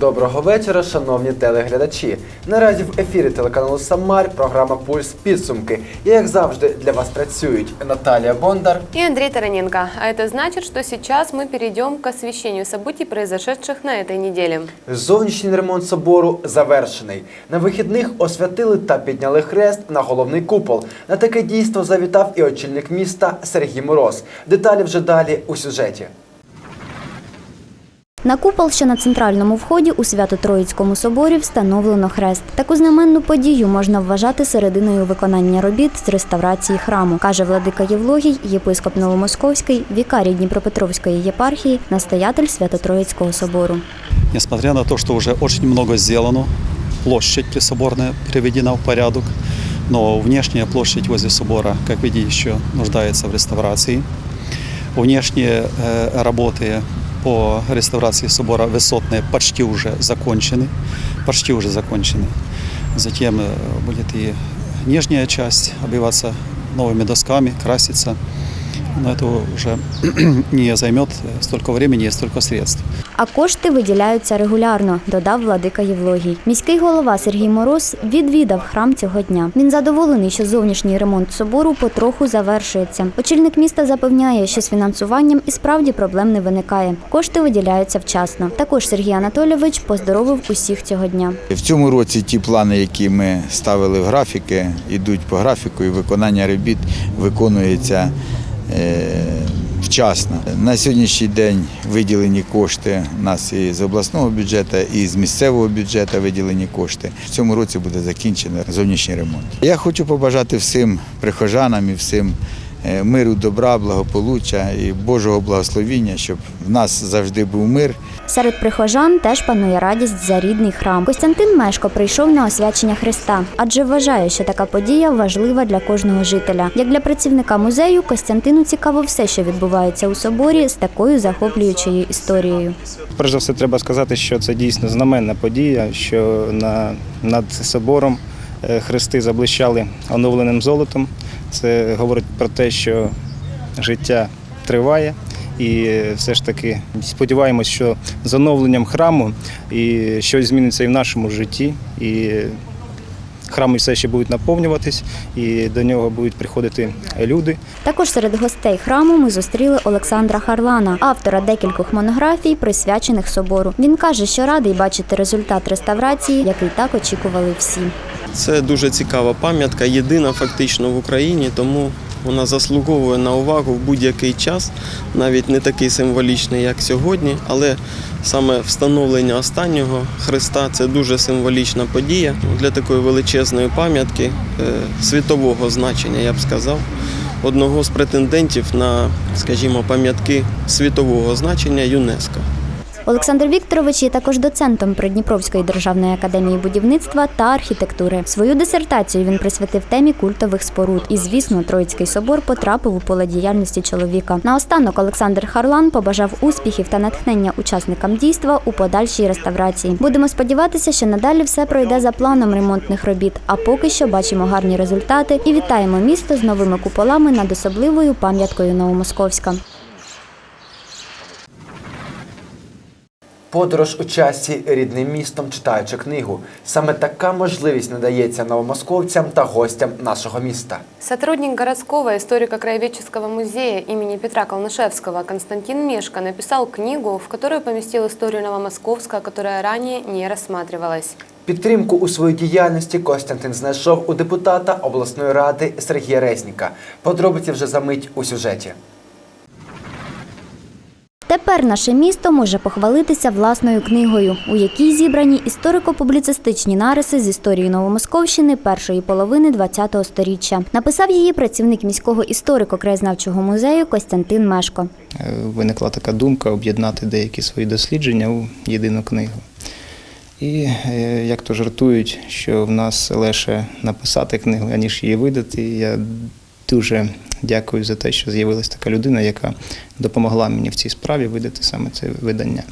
Доброго вечора, шановні телеглядачі. Наразі в ефірі телеканалу Самар програма Пульс підсумки. І як завжди для вас працюють Наталія Бондар. И Андрей Тараненко. А это значит, что сейчас мы перейдем к освещению событий, произошедших на этой неделе. Зовнішній ремонт собору завершений. На вихідних освятили та підняли хрест на головний купол. На таке дійство завітав і очільник міста Сергій Мороз. Деталі вже далі у сюжеті. На купол, що на центральному вході у Свято-Троїцькому соборі встановлено хрест. Таку знаменну подію можна вважати серединою виконання робіт з реставрації храму, каже владика Євлогій, єпископ Новомосковський, вікарій Дніпропетровської єпархії, настоятель Свято-Троїцького собору. Несмотря на то, что уже очень много сделано, площадь присоборная приведена в порядок, но внешняя площадь возле собора, как видите, еще нуждается в реставрации. Внешние э, работы по реставрации собора высотные почти уже закончены, почти уже закончены. Затем э, будет и нижняя часть обиваться новыми досками, краситься. Но это уже не займет столько времени и столько средств. А кошти виділяються регулярно, додав владика Євлогій. Міський голова Сергій Мороз відвідав храм цього дня. Він задоволений, що зовнішній ремонт собору потроху завершується. Очільник міста запевняє, що з фінансуванням і справді проблем не виникає. Кошти виділяються вчасно. Також Сергій Анатолійович поздоровив усіх цього дня. В цьому році ті плани, які ми ставили в графіки, йдуть по графіку, і виконання робіт виконується вчасно. На сьогоднішній день виділені кошти у нас і з обласного бюджету, і з місцевого бюджету виділені кошти. В цьому році буде закінчено зовнішній ремонт. Я хочу побажати всім прихожанам і всім е, миру, добра, благополуччя і Божого благословіння, щоб в нас завжди був мир. Серед прихожан теж панує радість за рідний храм. Костянтин Мешко прийшов на освячення Христа, адже вважає, що така подія важлива для кожного жителя. Як для працівника музею, Костянтину цікаво все, що відбувається у соборі з такою захоплюючою історією. Перш за все, треба сказати, що це дійсно знаменна подія, що на, над собором е, хрести заблищали оновленим золотом. Це говорить про те, що життя триває. І все ж таки сподіваємось, що з оновленням храму і щось зміниться і в нашому житті. І храми все ще будуть наповнюватись, і до нього будуть приходити люди. Також серед гостей храму ми зустріли Олександра Харлана, автора декількох монографій, присвячених собору. Він каже, що радий бачити результат реставрації, який так очікували всі. Це дуже цікава пам'ятка, єдина фактично в Україні, тому вона заслуговує на увагу в будь-який час, навіть не такий символічний, як сьогодні, але саме встановлення останнього Христа це дуже символічна подія для такої величезної пам'ятки е, світового значення, я б сказав. Одного з претендентів на, скажімо, пам'ятки світового значення ЮНЕСКО. Олександр Вікторович є також доцентом Придніпровської державної академії будівництва та архітектури. Свою дисертацію він присвятив темі культових споруд. І, звісно, Троїцький собор потрапив у поле діяльності чоловіка. Наостанок Олександр Харлан побажав успіхів та натхнення учасникам дійства у подальшій реставрації. Будемо сподіватися, що надалі все пройде за планом ремонтних робіт. А поки що бачимо гарні результати і вітаємо місто з новими куполами над особливою пам'яткою Новомосковська. Подорож у часі рідним містом читаючи книгу. Саме така можливість надається новомосковцям та гостям нашого міста. Сотрудник городского историко-краеведческого музея имени Петра Колнышевского Константин Мешко написал книгу, в которую поместил историю Новомосковска, которая ранее не рассматривалась. Підтримку у своїй діяльності Костянтин знайшов у депутата обласної ради Сергія Резніка. Подробиці вже за мить у сюжеті. Тепер наше місто може похвалитися власною книгою, у якій зібрані історико-публіцистичні нариси з історії Новомосковщини першої половини ХХ століття. Написав її працівник міського історико-краєзнавчого музею Костянтин Мешко. Е, Виникла така думка об'єднати деякі свої дослідження у єдину книгу. І е, як то жартують, що в нас легше написати книгу, аніж її видати. Я дуже дякую за те, що з'явилася така людина, яка допомогла мені в цій справі видати саме це видання.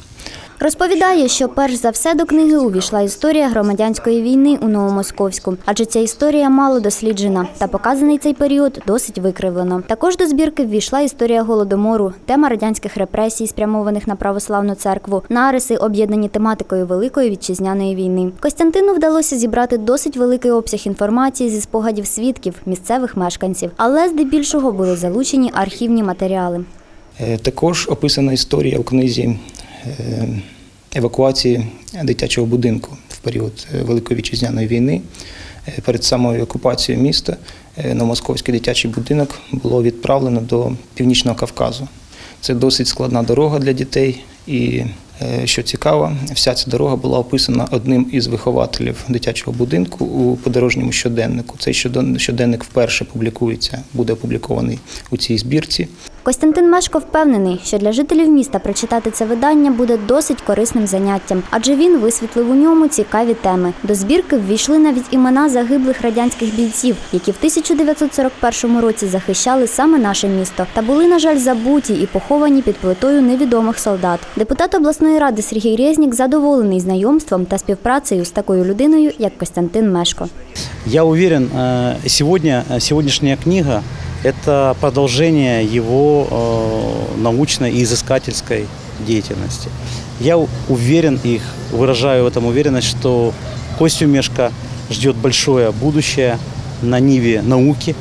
Розповідає, що перш за все до книги увійшла історія громадянської війни у Новомосковську, адже ця історія мало досліджена та показаний цей період досить викривлено. Також до збірки ввійшла історія голодомору, тема радянських репресій, спрямованих на православну церкву, нариси, об'єднані тематикою Великої вітчизняної війни. Костянтину вдалося зібрати досить великий обсяг інформації зі спогадів свідків, місцевих мешканців, але здебільшого були залучені архівні матеріали. Е, Також описана історія у книзі евакуації дитячого будинку в період е, Великої вітчизняної війни. Е, Перед самою окупацією міста е, Новомосковський дитячий будинок було відправлено до Північного Кавказу. Це досить складна дорога для дітей, і е, що цікаво, вся ця дорога була описана одним із вихователів дитячого будинку у подорожньому щоденнику. Цей щоден- щоденник вперше публікується, буде опублікований у цій збірці. Костянтин Мешко впевнений, що для жителів міста прочитати це видання буде досить корисним заняттям, адже він висвітлив у ньому цікаві теми. До збірки ввійшли навіть імена загиблих радянських бійців, які в 1941 році захищали саме наше місто, та були, на жаль, забуті і поховані під плитою невідомих солдат. Депутат обласної ради Сергій Резнік задоволений знайомством та співпрацею з такою людиною, як Костянтин Мешко. Я уверен, э, сегодня, э, сегодняшняя книга – это продолжение его э, научной и изыскательской деятельности. Я уверен и выражаю в этом уверенность, что Костю Мешко ждет большое будущее на ниве науки.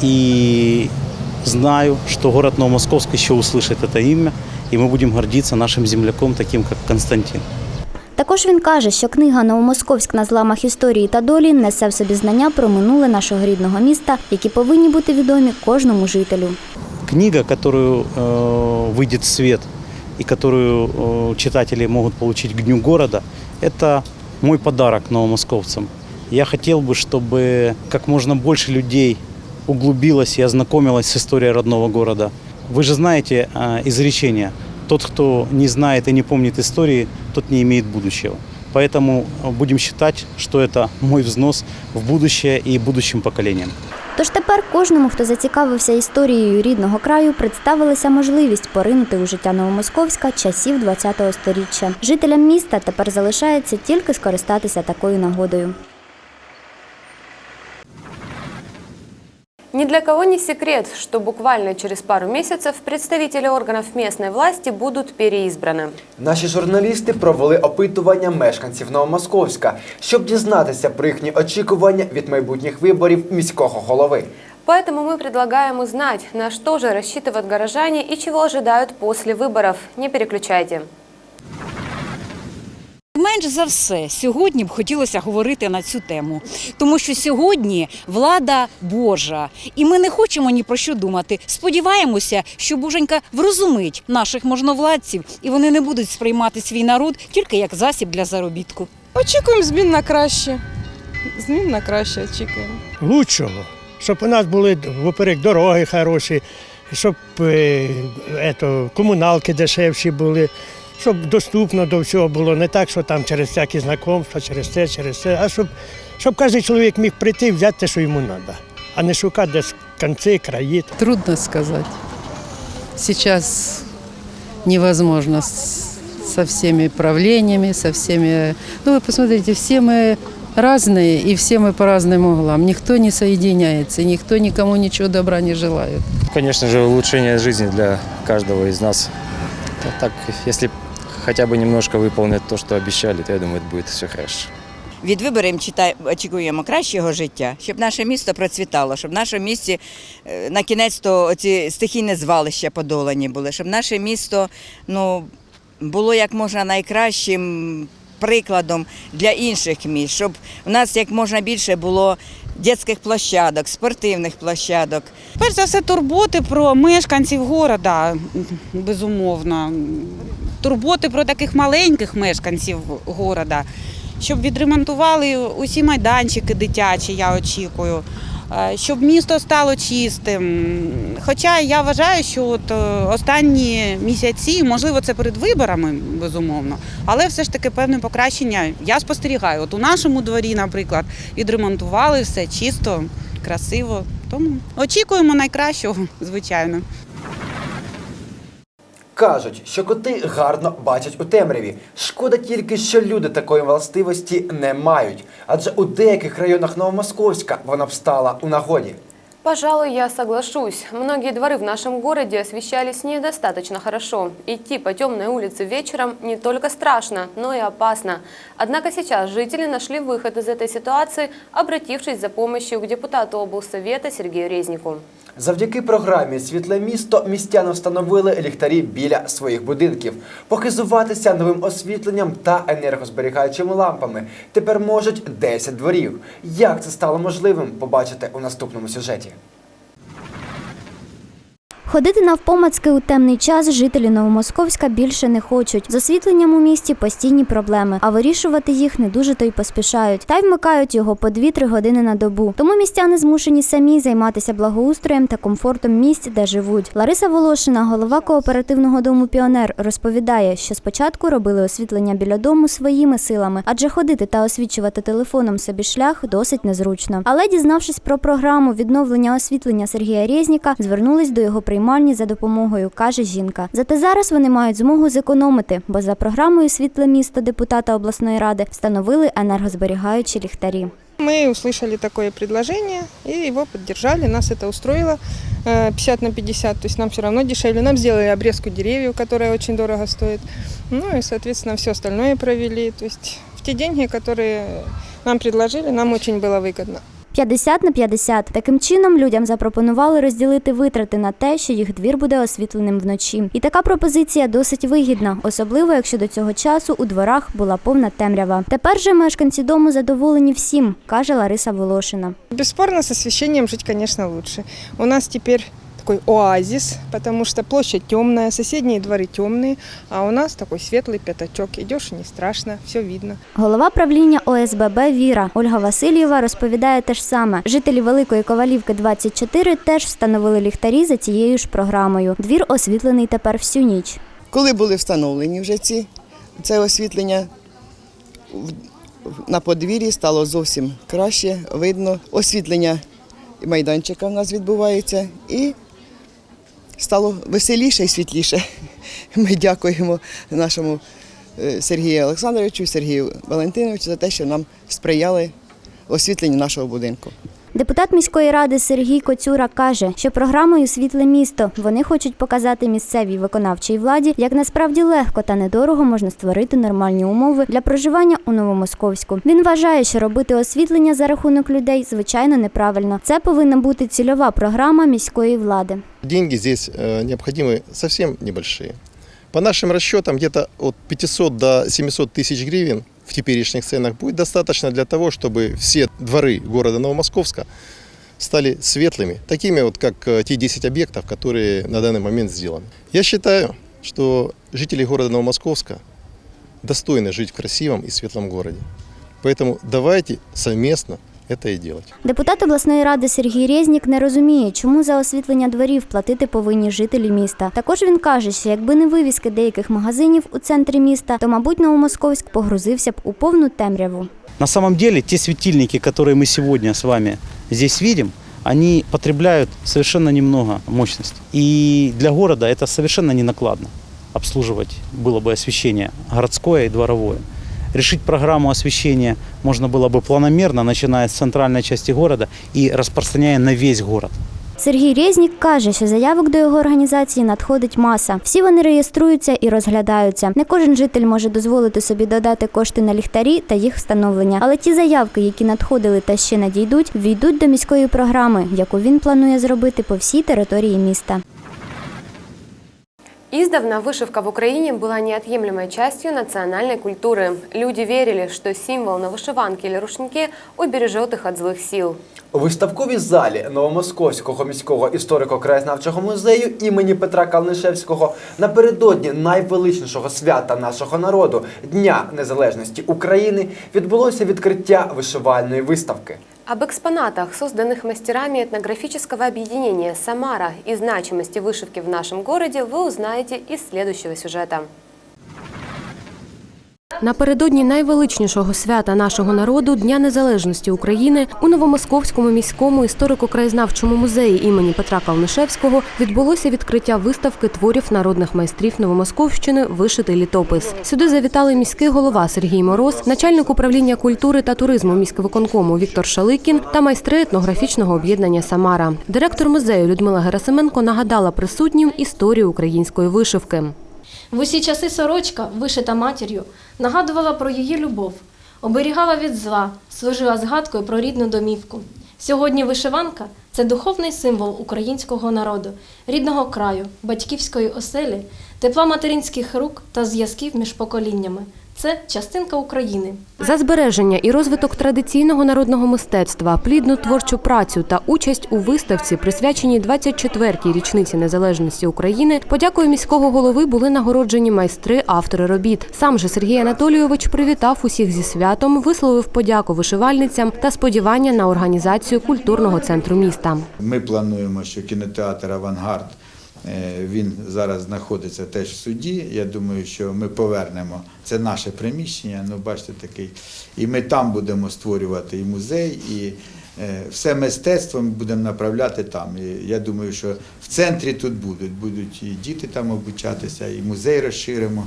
И знаю, что город Новомосковск еще услышит это имя, и мы будем гордиться нашим земляком, таким как Константин. Також він каже, що книга Новомосковськ на зламах історії та долі несе в собі знання про минуле нашого рідного міста, які повинні бути відомі кожному жителю. книга, которую э, выйдет в свет и которую э, читатели могут получить к Дню города, это мой подарок новомосковцам. Я хотел бы, чтобы как можно больше людей углубилось и ознакомилось с историей родного города. Вы же знаете э, изречение «Тот, кто не знает и не помнит истории, тот не имеет будущего». Поэтому э, будем считать, что это мой взнос в будущее и будущим поколениям. Тож тепер кожному, хто зацікавився історією рідного краю, представилася можливість поринути у життя Новомосковська часів ХХ століття. Жителям міста тепер залишається тільки скористатися такою нагодою. Ни для кого не секрет, что буквально через пару месяцев представители органов местной власти будут переизбраны. Наші журналісти провели опитування мешканців Новомосковська, щоб дізнатися про їхні очікування від майбутніх виборів міського голови. Поэтому мы предлагаем узнать, на что же рассчитывают горожане и чего ожидают после выборов. Не переключайте. Менш за все, сьогодні б хотілося говорити на цю тему, тому що сьогодні влада Божа, і ми не хочемо ні про що думати. Сподіваємося, що Боженька врозумить наших можновладців, і вони не будуть сприймати свій народ тільки як засіб для заробітку. Очікуємо змін на краще. Змін на краще очікуємо. лучшого, щоб у нас були виперек дороги хороші, щоб е, ето, комуналки дешевші були, щоб доступно до всього було. Не так, що там через всякі знайомства, через це, через це, а щоб, щоб кожен чоловік міг прийти і взяти те, що йому треба, а не шукати десь кінці, краї. Трудно сказать. Сейчас невозможно с- со всеми правлениями, со всеми... Ну, вы посмотрите, все мы разные, и все мы по разным углам. Никто не соединяется, никто никому ничего добра не желает. Конечно же, улучшение жизни для каждого из нас. А Так, если хотя бы немножко выполнят то, что обещали, то я думаю, это будет все хорошо. Від виборів читай- очікуємо кращого життя, щоб наше місто процвітало, щоб в нашому місті е, на кінець то ці стихійне звалища подолані були, щоб наше місто ну, було як можна найкращим прикладом для інших міст, щоб у нас як можна більше було дитячих площадок, спортивних площадок. Перш за все, турботи про мешканців города, безумовно. Турботи про таких маленьких мешканців города, щоб відремонтували усі майданчики дитячі, я очікую. Е, Щоб місто стало чистим. Хоча я вважаю, що от е, останні місяці, можливо, це перед виборами, безумовно, але все ж таки певне покращення я спостерігаю. От у нашому дворі, наприклад, відремонтували все чисто, красиво. Тому очікуємо найкращого, звичайно. Кажуть, що коти гарно бачать у темряві. Шкода тільки, що люди такої властивості не мають, адже у деяких районах Новомосковська вона б стала у нагоді. Пожалуй, я соглашусь. Многие дворы в нашем городе освещались недостаточно хорошо. Идти по темной улице вечером не только страшно, но и опасно. Однако сейчас жители нашли выход из этой ситуации, обратившись за помощью к депутату облсовета Сергею Резнику. Завдяки програмі Світле місто містяни встановили ліхтарі біля своїх будинків. Похизуватися новим освітленням та енергозберігаючими лампами тепер можуть 10 дворів. Як це стало можливим, побачите у наступному сюжеті. Ходити навпомацки у темний час жителі Новомосковська більше не хочуть. З освітленням у місті постійні проблеми, а вирішувати їх не дуже то й поспішають. Та й вмикають його по 2-3 години на добу. Тому містяни змушені самі займатися благоустроєм та комфортом місць, де живуть. Лариса Волошина, голова кооперативного дому Піонер, розповідає, що спочатку робили освітлення біля дому своїми силами, адже ходити та освічувати телефоном собі шлях досить незручно. Але дізнавшись про програму відновлення освітлення Сергія Резніка, звернулись до його приймальні за допомогою, каже жінка. Зате зараз вони мають змогу зекономити, бо за програмою Світле місто депутата обласної ради встановили енергозберігаючі ліхтарі. Мы услышали такое предложение и его поддержали, нас это устроило э, 50 на 50, то есть нам все равно дешевле. Нам сделали обрезку деревьев, которая очень дорого стоит. Ну и, соответственно, все остальное провели. То есть в те деньги, которые нам предложили, нам очень было выгодно. 50 на 50. Таким чином людям запропонували розділити витрати на те, що їх двір буде освітленим вночі. І така пропозиція досить вигідна, особливо якщо до цього часу у дворах була повна темрява. Тепер же мешканці дому задоволені всім, каже Лариса Волошина. Безспорно, з освіщенням жить, звісно, лучше. У нас теперь такой оазис, потому что площадь темная, соседние дворы темные, а у нас такой светлый пятачок. Идешь и не страшно, все видно. Голова правління ОСББ Віра Ольга Васильєва розповідає те ж саме. Жителі Великої Ковалівки 24 теж встановили ліхтарі за цією ж програмою. Двір освітлений тепер всю ніч. Коли були встановлені вже ці це освітлення в- в- на подвір'ї стало зовсім краще, видно. Освітлення майданчика в нас відбувається і стало веселіше і світліше. Ми дякуємо нашому е, Сергію Олександровичу Сергію Валентиновичу за те, що нам сприяли освітленню нашого будинку. Депутат міської ради Сергій Коцюра каже, що програмою Світле місто вони хочуть показати місцевій виконавчій владі, як насправді легко та недорого можна створити нормальні умови для проживання у Новомосковську. Він вважає, що робити освітлення за рахунок людей звичайно неправильно. Це повинна бути цільова програма міської влади. Деньги здесь э, необходимы совсем небольшие. По нашим расчетам, где-то от 500 до 700 тысяч гривен в теперешних ценах будет достаточно для того, чтобы все дворы города Новомосковска стали светлыми, такими вот, как э, те 10 объектов, которые на данный момент сделаны. Я считаю, что жители города Новомосковска достойны жить в красивом и светлом городе. Поэтому давайте совместно это и делать. Депутат обласної ради Сергій Резнік не розуміє, чому за освітлення дворів платити повинні жителі міста. Також він каже, що якби не вивіски деяких магазинів у центрі міста, то, мабуть, Новомосковськ погрузився б у повну темряву. На самом деле, те светильники, которые мы сегодня с вами здесь видим, они потребляют совершенно немного мощности. И для города это совершенно не накладно обслуживать было бы освещение городское и дворовое. Решить программу освещения можно было бы планомерно, начиная с центральной части города и распространяя на весь город. Сергій Резнік каже, що заявок до його організації надходить маса. Всі вони реєструються і розглядаються. Не кожен житель може дозволити собі додати кошти на ліхтарі та їх встановлення. Але ті заявки, які надходили та ще надійдуть, війдуть до міської програми, яку він планує зробити по всій території міста. Издавна вышивка в Украине была неотъемлемой частью национальной культуры. Люди верили, что символ на вышиванке или рушнике убережет их от злых сил. У виставковій залі Новомосковського міського історико-краєзнавчого музею імені Петра Калнишевського напередодні найвеличнішого свята нашого народу Дня Незалежності України відбулося відкриття вишивальної виставки. Об экспонатах, созданных мастерами этнографического объединения «Самара» и значимости вышивки в нашем городе вы узнаете из следующего сюжета. Напередодні найвеличнішого свята нашого народу Дня Незалежності України у Новомосковському міському історико-краєзнавчому музеї імені Петра Калнишевського відбулося відкриття виставки творів народних майстрів Новомосковщини Вишитий літопис. Сюди завітали міський голова Сергій Мороз, начальник управління культури та туризму міськвиконкому Віктор Шаликін та майстри етнографічного об'єднання Самара. Директор музею Людмила Герасименко нагадала присутнім історію української вишивки. В усі часи сорочка, вишита матір'ю, нагадувала про її любов, оберігала від зла, служила згадкою про рідну домівку. Сьогодні вишиванка це духовний символ українського народу, рідного краю, батьківської оселі, тепла материнських рук та зв'язків між поколіннями. Це частинка України. За збереження і розвиток традиційного народного мистецтва, плідну творчу працю та участь у виставці, присвяченій 24-й річниці незалежності України, подякою міського голови були нагороджені майстри, автори робіт. Сам же Сергій Анатолійович привітав усіх зі святом, висловив подяку вишивальницям та сподівання на організацію культурного центру міста. Ми плануємо, що кінотеатр Авангард він зараз знаходиться теж в суді. Я думаю, що ми повернемо це наше приміщення. Ну, бачите, такий. І ми там будемо створювати і музей, і е, все мистецтво ми будемо направляти там. І я думаю, що в центрі тут будуть. Будуть і діти там обучатися, і музей розширимо.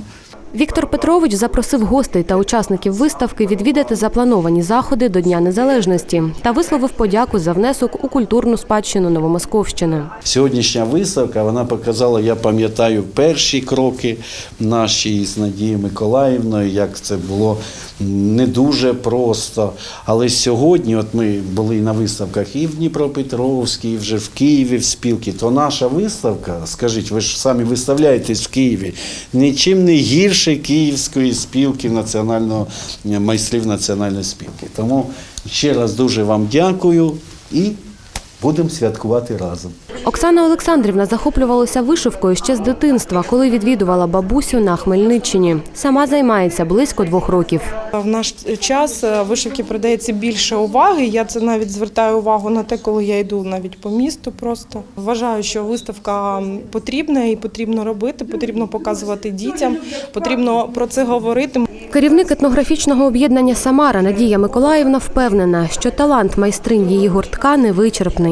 Віктор Петрович запросив гостей та учасників виставки відвідати заплановані заходи до Дня Незалежності та висловив подяку за внесок у культурну спадщину Новомосковщини. Сьогоднішня виставка вона показала, я пам'ятаю, перші кроки наші з Надією Миколаївною, як це було не дуже просто. Але сьогодні, от ми були на виставках і в Дніпропетровській, і вже в Києві в спілки, то наша виставка, скажіть, ви ж самі виставляєтесь в Києві, нічим не гірше Київської спілки національного майстрів національної спілки. Тому ще раз дуже вам дякую і будемо святкувати разом. Оксана Олександрівна захоплювалася вишивкою ще з дитинства, коли відвідувала бабусю на Хмельниччині. Сама займається близько двох років. В наш час е, вишивки придається більше уваги. Я це навіть звертаю увагу на те, коли я йду навіть по місту. Просто вважаю, що виставка потрібна і потрібно робити, потрібно показувати дітям, потрібно про це говорити. Керівник етнографічного об'єднання Самара Надія Миколаївна впевнена, що талант майстринь її гуртка невичерпний.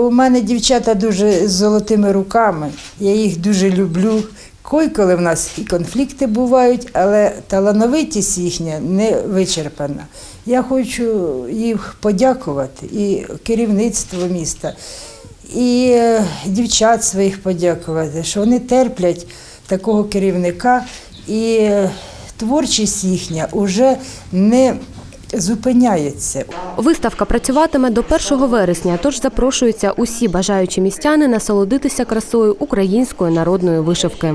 У мене дівчата дуже з золотими руками. Я їх дуже люблю. Койколи в нас і конфлікти бувають, але талановитість їхня не вичерпана. Я хочу їх подякувати і керівництво міста, і е, дівчат своїх подякувати, що вони терплять такого керівника, і е, творчість їхня вже не зупиняється. Виставка працюватиме до 1 вересня, тож запрошуються усі бажаючі містяни насолодитися красою української народної вишивки.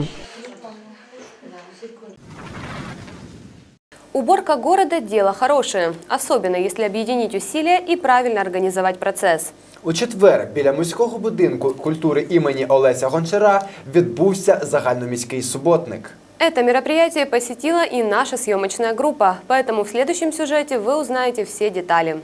Уборка города – дело хорошее, особенно если объединить усилия и правильно организовать процесс. У четвер біля міського будинку культури імені Олеся Гончара відбувся загальноміський суботник. Это мероприятие посетила и наша съемочная группа, поэтому в следующем сюжете вы узнаете все детали.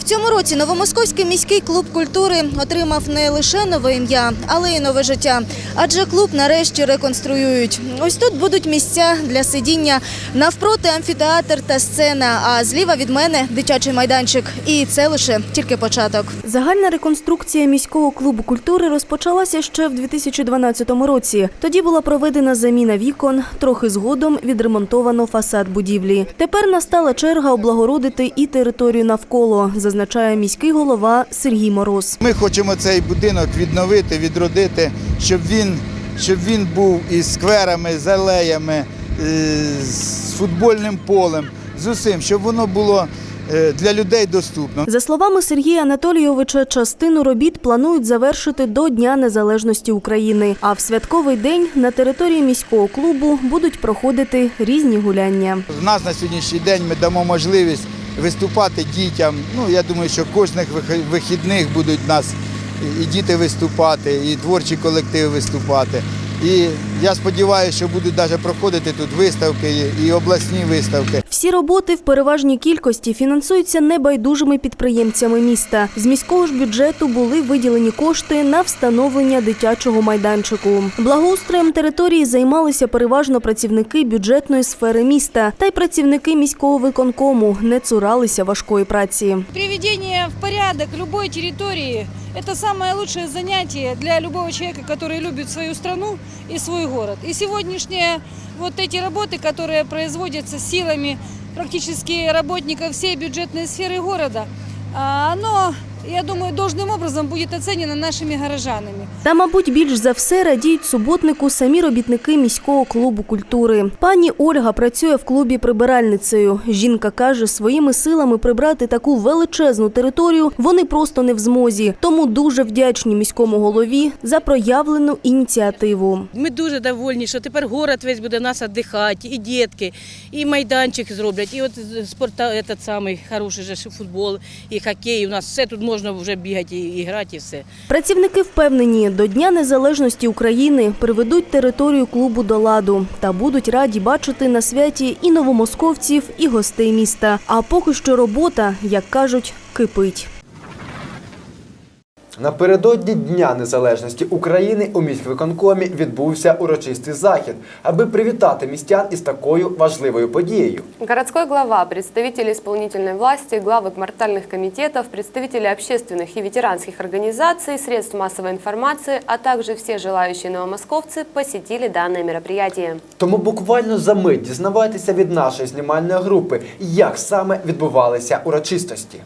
В цьому році Новомосковський міський клуб культури отримав не лише нове ім'я, але й нове життя. Адже клуб нарешті реконструюють. Ось тут будуть місця для сидіння, навпроти амфітеатр та сцена. А зліва від мене дитячий майданчик. І це лише тільки початок. Загальна реконструкція міського клубу культури розпочалася ще в 2012 році. Тоді була проведена заміна вікон, трохи згодом відремонтовано фасад будівлі. Тепер настала черга облагородити і територію навколо, зазначає міський голова Сергій Мороз. Ми хочемо цей будинок відновити, відродити, щоб він, щоб він був із скверами, з алеями, е, з футбольним полем, з усім, щоб воно було е, для людей доступно. За словами Сергія Анатолійовича, частину робіт планують завершити до Дня Незалежності України. А в святковий день на території міського клубу будуть проходити різні гуляння. В нас на сьогоднішній день ми дамо можливість виступати дітям. Ну, я думаю, що кожних вихідних будуть нас і діти виступати, і творчі колективи виступати. І я сподіваюся, що будуть навіть проходити тут виставки і обласні виставки. Всі роботи в переважній кількості фінансуються небайдужими підприємцями міста. З міського ж бюджету були виділені кошти на встановлення дитячого майданчику. Благоустроєм території займалися переважно працівники бюджетної сфери міста, та й працівники міського виконкому не цуралися важкої праці. Приведение в порядок любой территории – это самое лучшее занятие для любого человека, который любит свою страну и свой город. И сегодняшние вот эти работы, которые производятся силами практически работников всей бюджетной сферы города, а, оно, я думаю, должным образом будет оценено нашими горожанами. Та, мабуть, більш за все радіють суботнику самі робітники міського клубу культури. Пані Ольга працює в клубі прибиральницею. Жінка каже, своїми силами прибрати таку величезну територію вони просто не в змозі. Тому дуже вдячні міському голові за проявлену ініціативу. Ми дуже довольні, що тепер город весь буде нас віддихати, і дітки, і майданчик зроблять, і от спорта, этот самий хороший же футбол, і хокей. У нас все тут можна вже бігати і грати, і все. Працівники впевнені, до Дня Незалежності України приведуть територію клубу до ладу та будуть раді бачити на святі і новомосковців, і гостей міста. А поки що робота, як кажуть, кипить. Напередодні Дня Незалежності України у міськвиконкомі відбувся урочистий захід, аби привітати містян із такою важливою подією. Городской глава, представители исполнительной власти, главы квартальных комитетов, представители общественных и ветеранских организаций, средств массовой информации, а также все желающие новомосковцы посетили данное мероприятие. Тому буквально за мить дізнавайтеся від нашої знімальної групи, як саме відбувалися урочистості.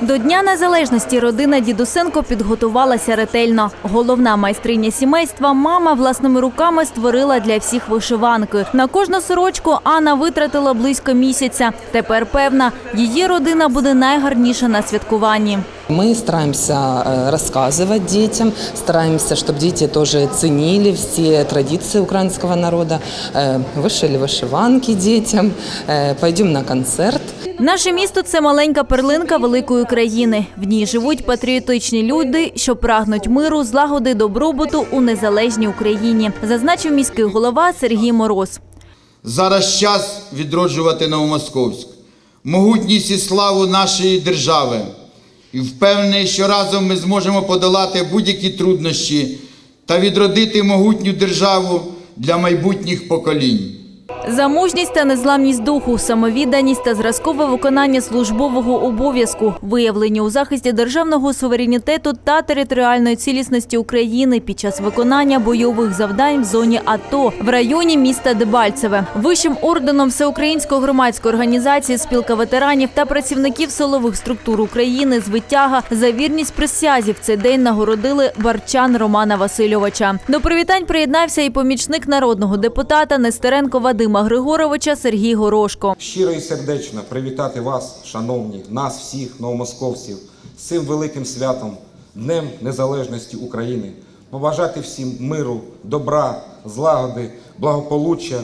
До Дня Незалежності родина Дідусенко підготувалася ретельно. Головна майстриня сімейства, мама власними руками створила для всіх вишиванки. На кожну сорочку Анна витратила близько місяця. Тепер певна, її родина буде найгарніша на святкуванні. Мы стараемся э, рассказывать детям, стараемся, чтобы дети тоже ценили все традиции украинского народа. Э, Вышили вышиванки детям, э, пойдем на концерт. Наше місто це маленька перлинка великої країни. В ній живуть патріотичні люди, що прагнуть миру, злагоди, добробуту у незалежній Україні, зазначив міський голова Сергій Мороз. Зараз час відроджувати Новомосковськ, могутність і славу нашої держави. І впевнений, що разом ми зможемо подолати будь-які труднощі та відродити могутню державу для майбутніх поколінь. За мужність та незламність духу, самовідданість та зразкове виконання службового обов'язку, виявлені у захисті державного суверенітету та територіальної цілісності України під час виконання бойових завдань в зоні АТО в районі міста Дебальцеве. Вищим орденом Всеукраїнської громадської організації спілка ветеранів та працівників силових структур України з витяга за вірність присязі в цей день нагородили барчан Романа Васильовича. До привітань приєднався і помічник народного депутата Нестеренко Вадима Григоровича Сергій Горошко. Щиро і сердечно привітати вас, шановні, нас всіх, новомосковців, з цим великим святом, Днем Незалежності України. Побажати всім миру, добра, злагоди, благополуччя,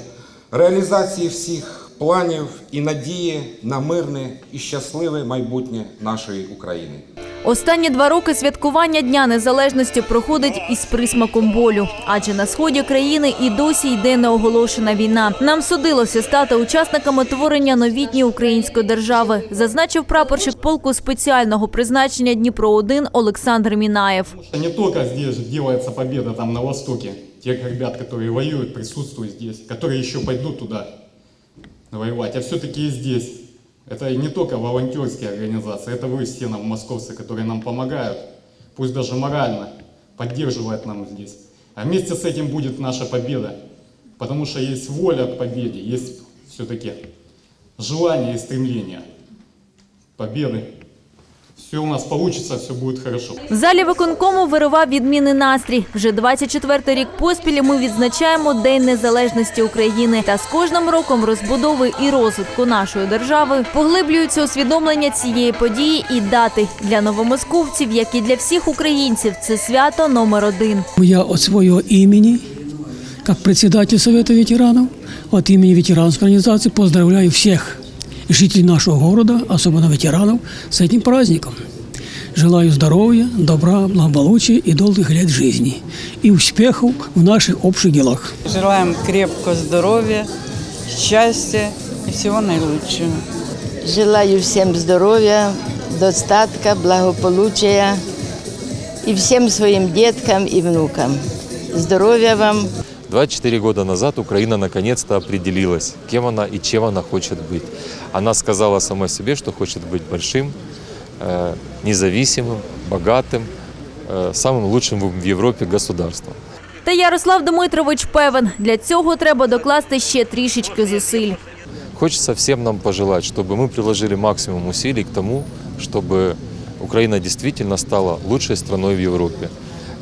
реалізації всіх планів і надії на мирне і щасливе майбутнє нашої України. Останні два роки святкування Дня Незалежності проходить із присмаком болю, адже на сході країни і досі йде неоголошена війна. Нам судилося стати учасниками творення новітньої української держави, зазначив прапорщик полку спеціального призначення Дніпро 1 Олександр Мінаєв. Не только здесь делается победа там на Востоке, тех ребят, которые воюют, присутствуют здесь, которые еще пойдут туда воевать, а все-таки и здесь. Это не только волонтерские организации, это вы все нам, московцы, которые нам помогают, пусть даже морально, поддерживают нам здесь. А вместе с этим будет наша победа, потому что есть воля к победе, есть все-таки желание и стремление победы. Все у нас получится, все будет хорошо. В залі виконкому вирував відмінний настрій. Вже 24-й рік поспіль ми відзначаємо День Незалежності України. Та з кожним роком розбудови і розвитку нашої держави поглиблюються усвідомлення цієї події і дати для новомосковців, як і для всіх українців. Це свято номер один. Я от своего имени, как председатель Совета ветеранов, от имени ветеранской организации поздравляю всех жителей нашего города, особенно ветеранов, с этим праздником. Желаю здоровья, добра, благополучия и долгих лет жизни. И успехов в наших общих делах. Желаем крепкого здоровья, счастья и всего наилучшего. Желаю всем здоровья, достатка, благополучия и всем своим деткам и внукам. Здоровья вам, 24 года назад Украина наконец-то определилась, кем она и чем она хочет быть. Она сказала сама себе, что хочет быть большим, э, независимым, богатым, э, самым лучшим в Европе государством. Та Ярослав Дмитрович певен, для цього треба докласти ще трішечки зусиль. Хочется всем нам пожелать, чтобы мы приложили максимум усилий к тому, чтобы Украина действительно стала лучшей страной в Европе.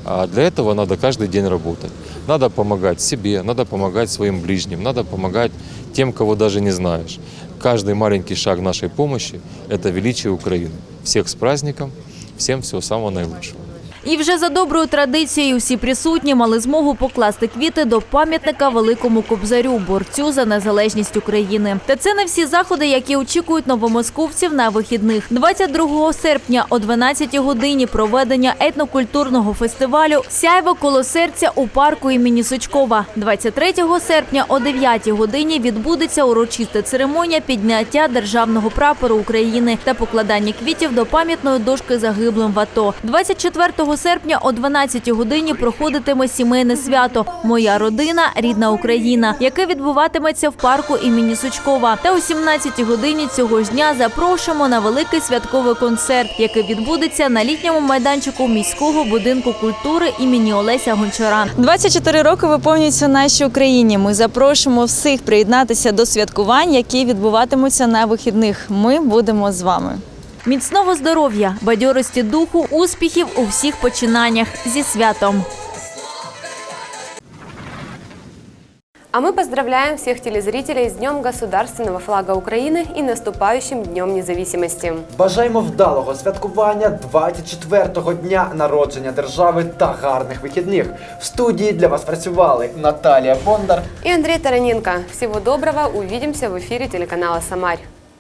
А для этого надо каждый день работать. Надо помогать себе, надо помогать своим ближним, надо помогать тем, кого даже не знаешь. Каждый маленький шаг нашей помощи – это величие Украины. Всех с праздником, всем всего самого наилучшего. І вже за доброю традицією всі присутні мали змогу покласти квіти до пам'ятника великому кобзарю, борцю за незалежність України. Та це не всі заходи, які очікують новомосковців на вихідних. 22 серпня о 12 годині проведення етнокультурного фестивалю Сяйво коло серця у парку імені Сучкова. 23 серпня о 9 годині відбудеться урочиста церемонія підняття державного прапору України та покладання квітів до пам'ятної дошки загиблим в АТО. 24 серпня о 12 годині проходитиме сімейне свято Моя родина, рідна Україна, яке відбуватиметься в парку імені Сучкова. Та о 17 годині цього ж дня запрошуємо на великий святковий концерт, який відбудеться на літньому майданчику міського будинку культури імені Олеся Гончара. 24 роки виповнюються нашій Україні. Ми запрошуємо всіх приєднатися до святкувань, які відбуватимуться на вихідних. Ми будемо з вами. Міцного здоров'я, бадьорості духу, успіхів у всіх починаннях зі святом. А мы поздравляем всех телезрителей с Днем Государственного флага Украины и наступающим Днем Независимости. Бажаємо вдалого святкування 24-го дня народження держави та гарних вихідних. В студії для вас працювали Наталія Бондар И Андрей Тараненко. Всего доброго, увидимся в эфире телеканала «Самарь».